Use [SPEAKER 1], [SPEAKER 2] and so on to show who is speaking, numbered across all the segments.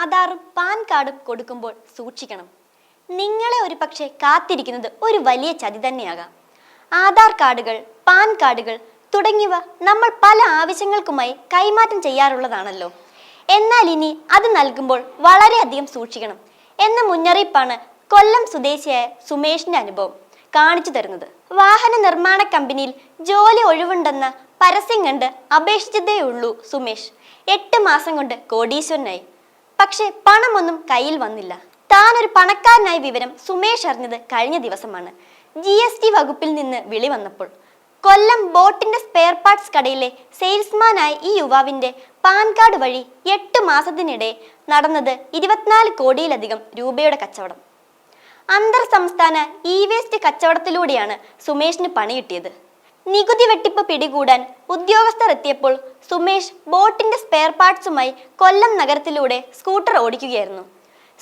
[SPEAKER 1] ആധാറും പാൻ കാർഡും കൊടുക്കുമ്പോൾ സൂക്ഷിക്കണം. നിങ്ങളെ ഒരു പക്ഷേ കാത്തിരിക്കുന്നത് ഒരു വലിയ ചതി തന്നെയാകാം. ആധാർ കാർഡുകൾ പാൻ കാർഡുകൾ തുടങ്ങിയവ നമ്മൾ പല ആവശ്യങ്ങൾക്കുമായി കൈമാറ്റം ചെയ്യാറുള്ളതാണല്ലോ. എന്നാൽ ഇനി അത് നൽകുമ്പോൾ വളരെയധികം സൂക്ഷിക്കണം എന്ന മുന്നറിയിപ്പാണ് കൊല്ലം സ്വദേശിയായ സുമേഷിന്റെ അനുഭവം കാണിച്ചു തരുന്നത്. വാഹന നിർമ്മാണ കമ്പനിയിൽ ജോലി ഒഴിവുണ്ടെന്ന പരസ്യം കണ്ട് അപേക്ഷിച്ചതേയുള്ളൂ സുമേഷ്. എട്ട് മാസം കൊണ്ട് കോടീശ്വരനായി. പക്ഷെ പണമൊന്നും കയ്യിൽ വന്നില്ല. താൻ ഒരു പണക്കാരനായ വിവരം സുമേഷ് അറിഞ്ഞത് കഴിഞ്ഞ ദിവസമാണ്. ജി എസ് ടി വകുപ്പിൽ നിന്ന് വിളി വന്നപ്പോൾ കൊല്ലം ബോട്ടിന്റെ സ്പെയർ പാർട്സ് കടയിലെ സെയിൽസ്മാനായ ഈ യുവാവിന്റെ പാൻ കാർഡ് വഴി എട്ട് മാസത്തിനിടെ നടന്നത് ഇരുപത്തിനാല് കോടിയിലധികം രൂപയുടെ കച്ചവടം. അന്തർ സംസ്ഥാന ഇ വേസ്റ്റ് കച്ചവടത്തിലൂടെയാണ് സുമേഷിന് പണി കിട്ടിയത്. നികുതി വെട്ടിപ്പ് പിടികൂടാൻ ഉദ്യോഗസ്ഥർ എത്തിയപ്പോൾ സുമേഷ് ബോട്ടിന്റെ സ്പെയർ പാർട്സുമായി കൊല്ലം നഗരത്തിലൂടെ സ്കൂട്ടർ ഓടിക്കുകയായിരുന്നു.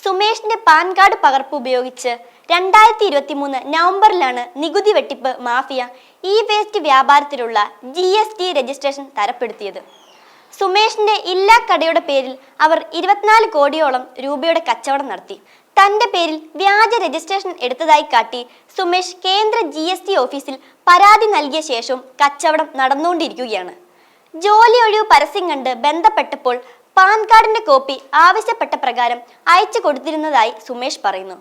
[SPEAKER 1] സുമേഷിന്റെ പാൻ കാർഡ് പകർപ്പ് ഉപയോഗിച്ച് രണ്ടായിരത്തി ഇരുപത്തി മൂന്ന് നവംബറിലാണ് നികുതി വെട്ടിപ്പ് മാഫിയ ഇ വേസ്റ്റ് വ്യാപാരത്തിലുള്ള ജി എസ് ടി രജിസ്ട്രേഷൻ തരപ്പെടുത്തിയത്. സുമേഷിന്റെ ഇല്ലാ കടയുടെ പേരിൽ അവർ ഇരുപത്തിനാല് കോടിയോളം രൂപയുടെ കച്ചവടം നടത്തി. തന്റെ പേരിൽ വ്യാജ രജിസ്ട്രേഷൻ എടുത്തതായി കാട്ടി സുമേഷ് കേന്ദ്ര ജി എസ് ടി ഓഫീസിൽ പരാതി നൽകിയ ശേഷവും കച്ചവടം നടന്നുകൊണ്ടിരിക്കുകയാണ്. ജോലി ഒഴിവ് പരസ്യം കണ്ട് ബന്ധപ്പെട്ടപ്പോൾ പാൻ കാർഡിന്റെ കോപ്പി ആവശ്യപ്പെട്ട പ്രകാരം അയച്ചു കൊടുത്തിരുന്നതായി സുമേഷ് പറയുന്നു.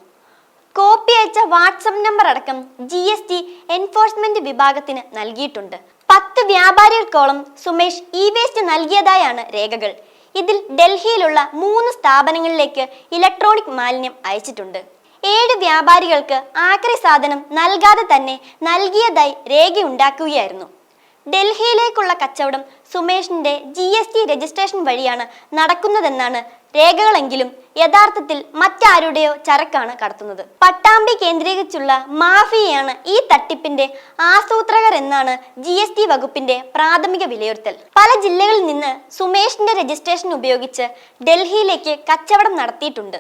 [SPEAKER 1] കോപ്പി അയച്ച വാട്സപ്പ് നമ്പർ അടക്കം ജി എസ് ടി എൻഫോഴ്സ്മെന്റ് വിഭാഗത്തിന് നൽകിയിട്ടുണ്ട്. പത്ത് വ്യാപാരികൾക്കോളം സുമേഷ് ഇ വേസ്റ്റ് നൽകിയതായാണ് രേഖകൾ. ഇതിൽ ഡൽഹിയിലുള്ള മൂന്ന് സ്ഥാപനങ്ങളിലേക്ക് ഇലക്ട്രോണിക് മാലിന്യം അയച്ചിട്ടുണ്ട്. ഏഴ് വ്യാപാരികൾക്ക് ആക്രി സാധനം നൽകാതെ തന്നെ നൽകിയതായി രേഖയുണ്ടാക്കുകയായിരുന്നു. ഡൽഹിയിലേക്കുള്ള കച്ചവടം സുമേഷിന്റെ ജി എസ് ടി രജിസ്ട്രേഷൻ വഴിയാണ് നടക്കുന്നതെന്നാണ് രേഖകളെങ്കിലും യഥാർത്ഥത്തിൽ മറ്റാരുടെയോ ചരക്കാണ് കടത്തുന്നത്. പട്ടാമ്പി കേന്ദ്രീകരിച്ചുള്ള മാഫിയയാണ് ഈ തട്ടിപ്പിന്റെ ആസൂത്രകർ എന്നാണ് ജി എസ് ടി വകുപ്പിന്റെ പ്രാഥമിക വിലയിരുത്തൽ. പല ജില്ലകളിൽ നിന്ന് സുമേഷിന്റെ രജിസ്ട്രേഷൻ ഉപയോഗിച്ച് ഡൽഹിയിലേക്ക് കച്ചവടം നടത്തിയിട്ടുണ്ട്.